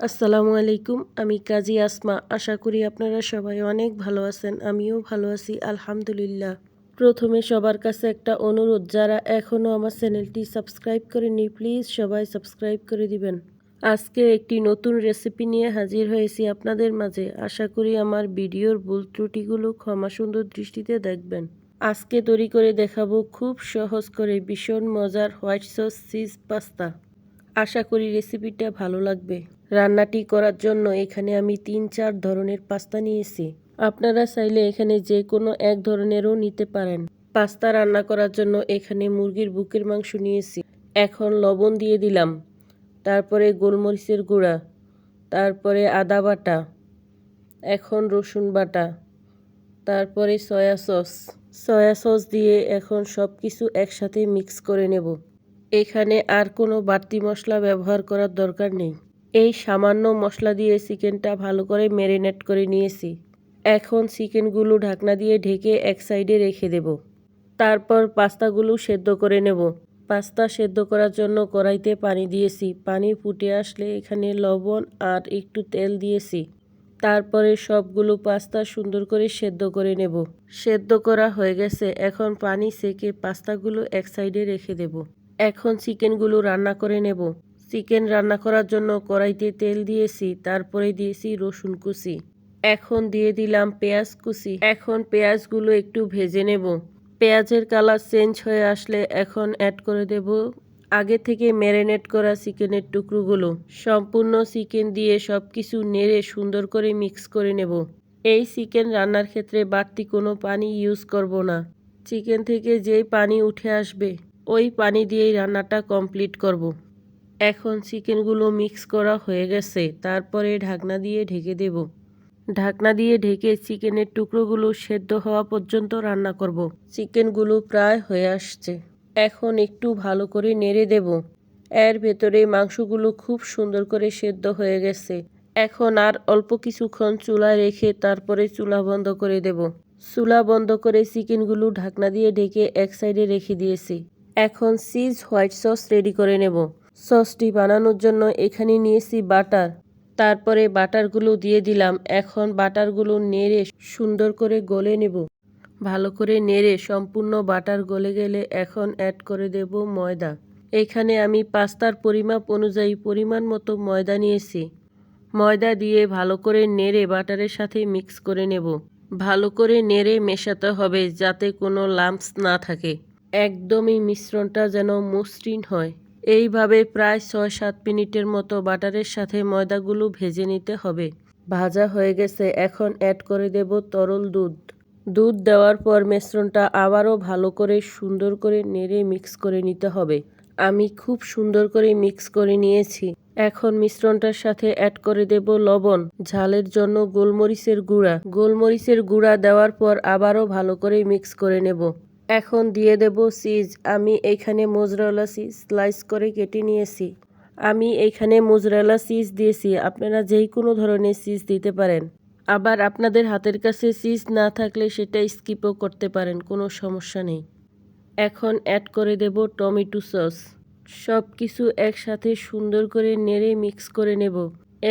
আসসালামু আলাইকুম, আমি কাজী আসমা। আশা করি আপনারা সবাই অনেক ভালো আছেন, আমিও ভালো আছি, আলহামদুলিল্লাহ। প্রথমে সবার কাছে একটা অনুরোধ, যারা এখনও আমার চ্যানেলটি সাবস্ক্রাইব করেনি প্লিজ সবাই সাবস্ক্রাইব করে দিবেন। আজকে একটি নতুন রেসিপি নিয়ে হাজির হয়েছি আপনাদের মাঝে। আশা করি আমার ভিডিওর ভুল ত্রুটিগুলো ক্ষমা সুন্দর দৃষ্টিতে দেখবেন। আজকে তৈরি করে দেখাবো খুব সহজ করে ভীষণ মজার হোয়াইট সস চিজ পাস্তা। আশা করি রেসিপিটা ভালো লাগবে। রান্নাটি করার জন্য এখানে আমি তিন চার ধরনের পাস্তা নিয়েছি। আপনারা চাইলে এখানে যে কোনো এক ধরনেরও নিতে পারেন। পাস্তা রান্না করার জন্য এখানে মুরগির বুকের মাংস নিয়েছি। এখন লবণ দিয়ে দিলাম। তারপরে গোলমরিচের গুঁড়া। তারপরে আদা বাটা। এখন রসুন বাটা। তারপরে সয়া সস। সয়া সস দিয়ে এখন সব কিছু একসাথে মিক্স করে নেব। এখানে আর কোনো বাড়তি মশলা ব্যবহার করার দরকার নেই। এই সামান্য মশলা দিয়ে চিকেনটা ভালো করে ম্যারিনেট করে নিয়েছি। এখন চিকেনগুলো ঢাকনা দিয়ে ঢেকে এক সাইডে রেখে দেব। তারপর পাস্তাগুলো সেদ্ধ করে নেব। পাস্তা সেদ্ধ করার জন্য কড়াইতে পানি দিয়েছি। পানি ফুটে আসলে এখানে লবণ আর একটু তেল দিয়েছি। তারপরে সবগুলো পাস্তা সুন্দর করে সেদ্ধ করে নেব। সেদ্ধ করা হয়ে গেছে। এখন পানি সেকে পাস্তাগুলো এক সাইডে রেখে দেব। এখন চিকেনগুলো রান্না করে নেব। চিকেন রান্না করার জন্য কড়াইতে তেল দিয়েছি, তারপরে দিয়েছি রসুন কুচি। এখন দিয়ে দিলাম পেঁয়াজ কুচি। এখন পেঁয়াজগুলো একটু ভেজে নেব। পেঁয়াজের কালার চেঞ্জ হয়ে আসলে এখন অ্যাড করে দেব আগে থেকে ম্যারিনেট করা চিকেনের টুকরোগুলো। সম্পূর্ণ চিকেন দিয়ে সব কিছু নেড়ে সুন্দর করে মিক্স করে নেব। এই চিকেন রান্নার ক্ষেত্রে বাড়তি কোনো পানি ইউজ করব না। চিকেন থেকে যেই পানি উঠে আসবে, ওই পানি দিয়েই রান্নাটা কমপ্লিট করব। এখন চিকেনগুলো মিক্স করা হয়ে গেছে, তারপরে ঢাকনা দিয়ে ঢেকে দেব। ঢাকনা দিয়ে ঢেকে চিকেনের টুকরোগুলো সেদ্ধ হওয়া পর্যন্ত রান্না করব। চিকেনগুলো প্রায় হয়ে আসছে। এখন একটু ভালো করে নেড়ে দেব। এর ভেতরে মাংসগুলো খুব সুন্দর করে সেদ্ধ হয়ে গেছে। এখন আর অল্প কিছুক্ষণ চুলায় রেখে তারপরে চুলা বন্ধ করে দেব। চুলা বন্ধ করে চিকেনগুলো ঢাকনা দিয়ে ঢেকে এক সাইডে রেখে দিয়েছি। এখন চিজ হোয়াইট সস রেডি করে নেব। সসটি বানানোর জন্য এখানে নিয়েছি বাটার। তারপরে বাটারগুলো দিয়ে দিলাম। এখন বাটারগুলো নেড়ে সুন্দর করে গলে নেব। ভালো করে নেড়ে সম্পূর্ণ বাটার গলে গেলে এখন অ্যাড করে দেব ময়দা। এখানে আমি পাস্তার পরিমাপ অনুযায়ী পরিমাণ মতো ময়দা নিয়েছি। ময়দা দিয়ে ভালো করে নেড়ে বাটারের সাথে মিক্স করে নেব। ভালো করে নেড়ে মেশাতে হবে যাতে কোনো লাম্পস না থাকে। একদমই মিশ্রণটা যেন মসৃণ হয়। এইভাবে প্রায় ছয় সাত মিনিটের মতো বাটারের সাথে ময়দাগুলো ভেজে নিতে হবে। ভাজা হয়ে গেছে, এখন অ্যাড করে দেব তরল দুধ। দুধ দেওয়ার পর মিশ্রণটা আবারও ভালো করে সুন্দর করে নেড়ে মিক্স করে নিতে হবে। আমি খুব সুন্দর করে মিক্স করে নিয়েছি। এখন মিশ্রণটার সাথে অ্যাড করে দেব লবণ, ঝালের জন্য গোলমরিচের গুঁড়া। গোলমরিচের গুঁড়া দেওয়ার পর আবারও ভালো করে মিক্স করে নেব। এখন দিয়ে দেব চিজ। আমি এইখানে মোজরালা চিজ স্লাইস করে কেটে নিয়েছি। আমি এইখানে মোজরালা চিজ দিয়েছি। আপনারা যেই কোনো ধরনের চিজ দিতে পারেন। আবার আপনাদের হাতের কাছে চিজ না থাকলে সেটা স্কিপও করতে পারেন, কোনো সমস্যা নেই। এখন অ্যাড করে দেব টমেটো সস। সব কিছু একসাথে সুন্দর করে নেড়ে মিক্স করে নেব।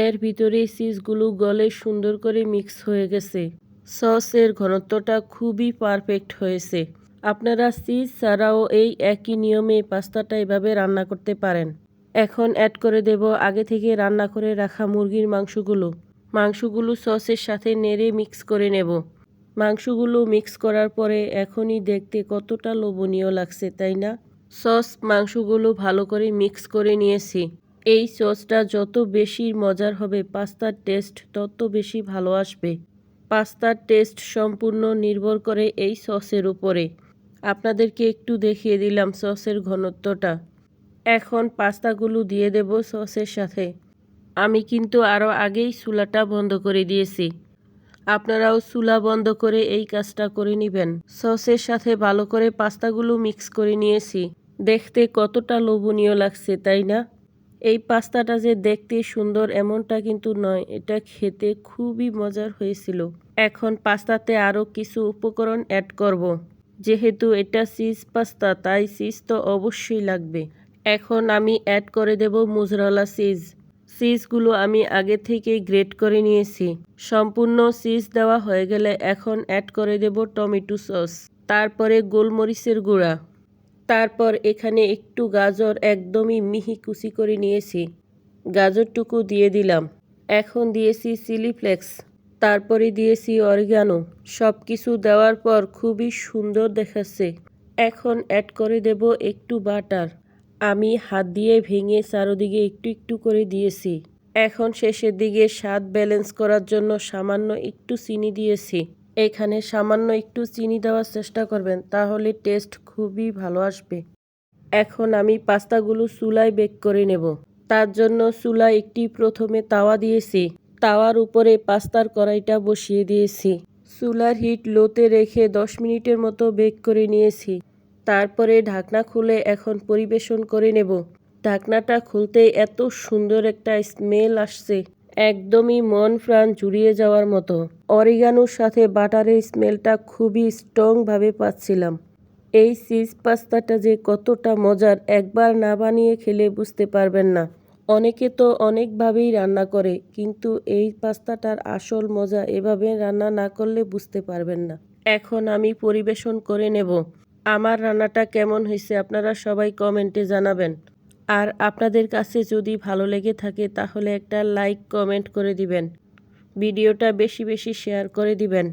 এর ভিতরে চিজগুলো গলে সুন্দর করে মিক্স হয়ে গেছে। সসের ঘনত্বটা খুবই পারফেক্ট হয়েছে। আপনারা চিজ ছাড়াও এই একই নিয়মে পাস্তাটা এভাবে রান্না করতে পারেন। এখন অ্যাড করে দেব আগে থেকে রান্না করে রাখা মুরগির মাংসগুলো। মাংসগুলো সসের সাথে নেড়ে মিক্স করে নেব। মাংসগুলো মিক্স করার পরে এখনই দেখতে কতটা লোভনীয় লাগছে, তাই না? সস মাংসগুলো ভালো করে মিক্স করে নিয়েছি। এই সসটা যত বেশি মজার হবে, পাস্তার টেস্ট তত বেশি ভালো আসবে। পাস্তার টেস্ট সম্পূর্ণ নির্ভর করে এই সসের উপরে। আপনাদেরকে একটু দেখিয়ে দিলাম সসের ঘনত্বটা। এখন পাস্তাগুলো দিয়ে দেব সসের সাথে। আমি কিন্তু আরও আগেই চুলাটা বন্ধ করে দিয়েছি। আপনারাও চুলা বন্ধ করে এই কাজটা করে নেবেন। সসের সাথে ভালো করে পাস্তাগুলো মিক্স করে নিয়েছি। দেখতে কতটা লোভনীয় লাগছে, তাই না? এই পাস্তাটা যে দেখতে সুন্দর এমনটা কিন্তু নয়, এটা খেতে খুবই মজার হয়েছিল। এখন পাস্তাতে আরও কিছু উপকরণ অ্যাড করব। যেহেতু এটা চিজ পাস্তা, তাই চিজ তো অবশ্যই লাগবে। এখন আমি অ্যাড করে দেব মুজরালা চিজ চিজগুলো আমি আগে থেকেই গ্রেট করে নিয়েছি। সম্পূর্ণ চিজ দেওয়া হয়ে গেলে এখন অ্যাড করে দেব টমেটো সস। তারপরে গোলমরিচের গুঁড়া। তারপর এখানে একটু গাজর একদমই মিহি কুচি করে নিয়েছি। গাজরটুকু দিয়ে দিলাম। এখন দিয়েছি চিলি ফ্লেক্স তারপরে দিয়েছি অরিগানো সব কিছু দেওয়ার পর খুবই সুন্দর দেখাচ্ছে। এখন অ্যাড করে দেব একটু বাটার আমি হাত দিয়ে ভেঙে চারোদিকে একটু একটু করে দিয়েছি। এখন শেষের দিকে স্বাদ ব্যালেন্স করার জন্য সামান্য একটু চিনি দিয়েছি। এখানে সামান্য একটু চিনি দেওয়ার চেষ্টা করবেন, তাহলে টেস্ট খুবই ভালো আসবে। এখন আমি পাস্তাগুলো চুলায় বেক করে নেব। তার জন্য চুলায় একটি প্রথমে তাওয়া দিয়েছি। তাওয়ার উপরে পাস্তার কড়াইটা বসিয়ে দিয়েছি। চুলার হিট লোতে রেখে দশ মিনিটের মতো বেক করে নিয়েছি। তারপরে ঢাকনা খুলে এখন পরিবেশন করে নেব। ঢাকনাটা খুলতেই এত সুন্দর একটা স্মেল আসছে। একদমই মন প্রাণ জুড়িয়ে যাওয়ার মতো। অরিগানোর সাথে বাটারের স্মেলটা খুবই স্ট্রংভাবে পাচ্ছিলাম। এই চিজ পাস্তাটা যে কতটা মজার, একবার না বানিয়ে খেলে বুঝতে পারবেন না। অনেকে তো অনেকভাবেই রান্না করে, কিন্তু এই পাস্তাটার আসল মজা এভাবে রান্না না করলে বুঝতে পারবেন না। এখন আমি পরিবেশন করে নেব। আমার রান্নাটা কেমন হয়েছে আপনারা সবাই কমেন্টে জানাবেন। আর আপনাদের কাছে যদি ভালো লেগে থাকে তাহলে একটা লাইক, কমেন্ট করে দিবেন। ভিডিওটা বেশি বেশি শেয়ার করে দিবেন।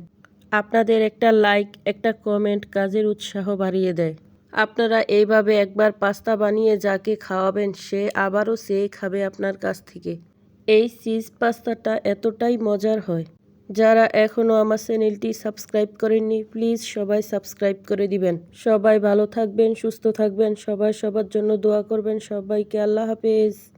আপনাদের একটা লাইক, একটা কমেন্ট কাজের উৎসাহ বাড়িয়ে দেয়। আপনারা এইভাবে একবার পাস্তা বানিয়ে যাকে খাওয়াবেন, সে আবারও সে খাবে আপনার কাছ থেকে। এই চিজ পাস্তাটা এতটাই মজার হয়। যারা এখনও আমার চ্যানেলটি সাবস্ক্রাইব করেননি, প্লিজ সবাই সাবস্ক্রাইব করে দিবেন। সবাই ভালো থাকবেন, সুস্থ থাকবেন, সবাই সবার জন্য দোয়া করবেন। সবাইকে আল্লাহ হাফেজ।